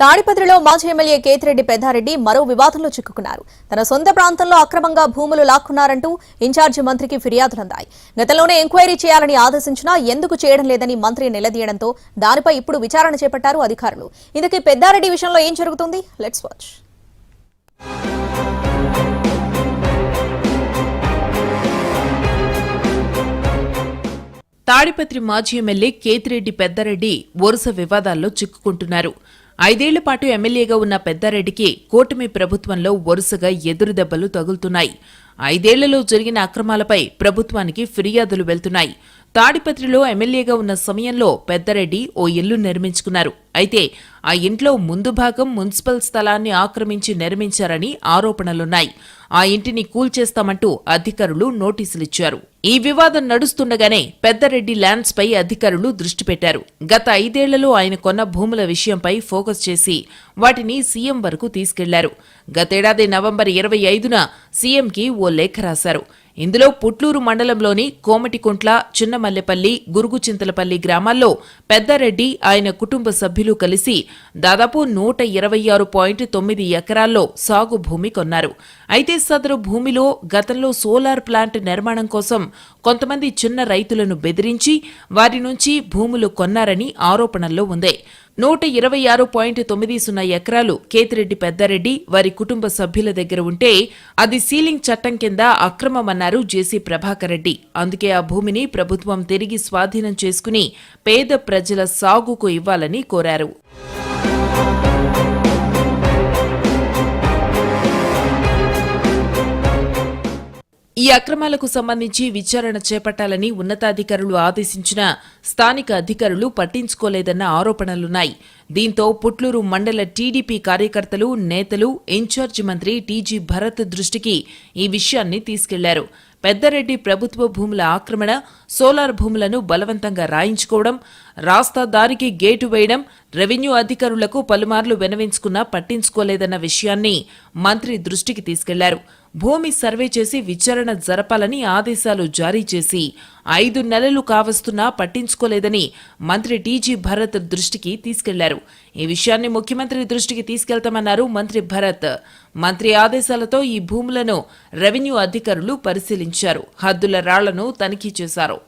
తాడిపత్రిలో మాజీ ఎమ్మెల్యే కేతిరెడ్డి పెద్దారెడ్డి మరో వివాదంలో చిక్కుకున్నారు. తన సొంత ప్రాంతంలో అక్రమంగా భూములు లాక్కున్నారంటూ ఇన్ఛార్జి మంత్రికి ఫిర్యాదులందాయి గతంలోనే ఎంక్వైరీ చేయాలని ఆదేశించినా ఎందుకు చేయడం లేదని మంత్రి నిలదీయడంతో దానిపై ఇప్పుడు విచారణ చేపట్టారు అధికారులు. ఇందుకే పెద్దారెడ్డి విషయంలో ఏం జరుగుతుంది? లెట్స్ వాచ్ తాడిపత్రి మాజీ ఎమ్మెల్యే కేతిరెడ్డి పెద్దారెడ్డి వరుస వివాదాల్లో చిక్కుకుంటున్నారు. ఐదేళ్ళ పాటు ఎమ్మెల్యేగా ఉన్న పెద్దారెడ్డికి కూటమి ప్రభుత్వంలో వరుసగా ఎదురుదెబ్బలు తగులుతున్నాయి. ఐదేళ్ళలో జరిగిన అక్రమాలపై ప్రభుత్వానికి ఫిర్యాదులు వెళ్తున్నాయి. తాడిపత్రిలో ఎమ్మెల్యేగా ఉన్న సమయంలో పెద్దారెడ్డి ఓ ఇల్లు నిర్మించుకున్నారు. అయితే ఆ ఇంట్లో ముందు భాగం మున్సిపల్ స్థలాన్ని ఆక్రమించి నిర్మించారని ఆరోపణలున్నాయి. ఆ ఇంటిని కూల్చేస్తామంటూ అధికారులు నోటీసులిచ్చారు. ఈ వివాదం నడుస్తుండగానే పెద్దరెడ్డి ల్యాండ్స్ పై అధికారులు దృష్టి పెట్టారు. గత ఐదేళ్ళలో ఆయన కొన్న భూముల విషయంపై ఫోకస్ చేసి వాటిని సీఎం వరకు తీసుకెళ్ళారు. గతేడాది నవంబర్ ఇరవై ఐదున సీఎంకి ఓ ఓ లేఖ రాశారు. ఇందులో పుట్లూరు మండలంలోని కోమటికుంట్ల చిన్నమల్లెపల్లి గురుగుచింతలపల్లి గ్రామాల్లో పెద్దారెడ్డి ఆయన కుటుంబ సభ్యులు కలిసి దాదాపు నూట ఇరవై ఆరు పాయింట్ తొమ్మిది ఎకరాల్లో సాగు భూమి కొన్నారు. అయితే సదరు భూమిలో గతంలో సోలార్ ప్లాంట్ నిర్మాణం కోసం కొంతమంది చిన్న రైతులను బెదిరించి వారి నుంచి భూములు కొన్నారని ఆరోపణల్లో ఉంది. నూట ఇరవై ఆరు పాయింట్ తొమ్మిది సున్నా ఎకరాలు కేతిరెడ్డి పెద్దారెడ్డి వారి కుటుంబ సభ్యుల దగ్గర ఉంటే అది సీలింగ్ చట్టం కింద అక్రమమన్నారు. జేసీ ప్రభాకర్ రెడ్డి. అందుకే ఆ భూమిని ప్రభుత్వం తిరిగి స్వాధీనం చేసుకుని పేద ప్రజల సాగుకు ఇవ్వాలని కోరారు. అక్రమాలకు సంబంధించి విచారణ చేపట్టాలని ఉన్నతాధికారులు ఆదేశించిన స్థానిక అధికారులు పట్టించుకోలేదన్న ఆరోపణలున్నాయి. దీంతో పుట్లూరు మండల టీడీపీ కార్యకర్తలు నేతలు ఇన్ఛార్జి మంత్రి టీజీ భరత్ దృష్టికి ఈ విషయాన్ని తీసుకెళ్ళారు. పెద్దరెడ్డి ప్రభుత్వ భూముల ఆక్రమణ సోలార్ భూములను బలవంతంగా రాయించుకోవడం రాస్తా దారికి గేటు వేయడం రెవెన్యూ అధికారులకు పలుమార్లు వినవించుకున్నా పట్టించుకోలేదన్న విషయాన్ని మంత్రి దృష్టికి తీసుకెళ్ళారు. భూమి సర్వే చేసి విచారణ జరపాలని ఆదేశాలు జారీ చేసి ఐదు నెలలు కావస్తున్నా పట్టించుకోలేదని మంత్రి టీజీ భరత్ దృష్టికి తీసుకెళ్ళారు. ఈ విషయాన్ని ముఖ్యమంత్రి దృష్టికి తీసుకెళ్తామన్నారు మంత్రి భరత్. మంత్రి ఆదేశాలతో ఈ భూములను రెవెన్యూ అధికారులు పరిశీలించారు. హద్దుల రాళ్ళను తనిఖీ చేశారు.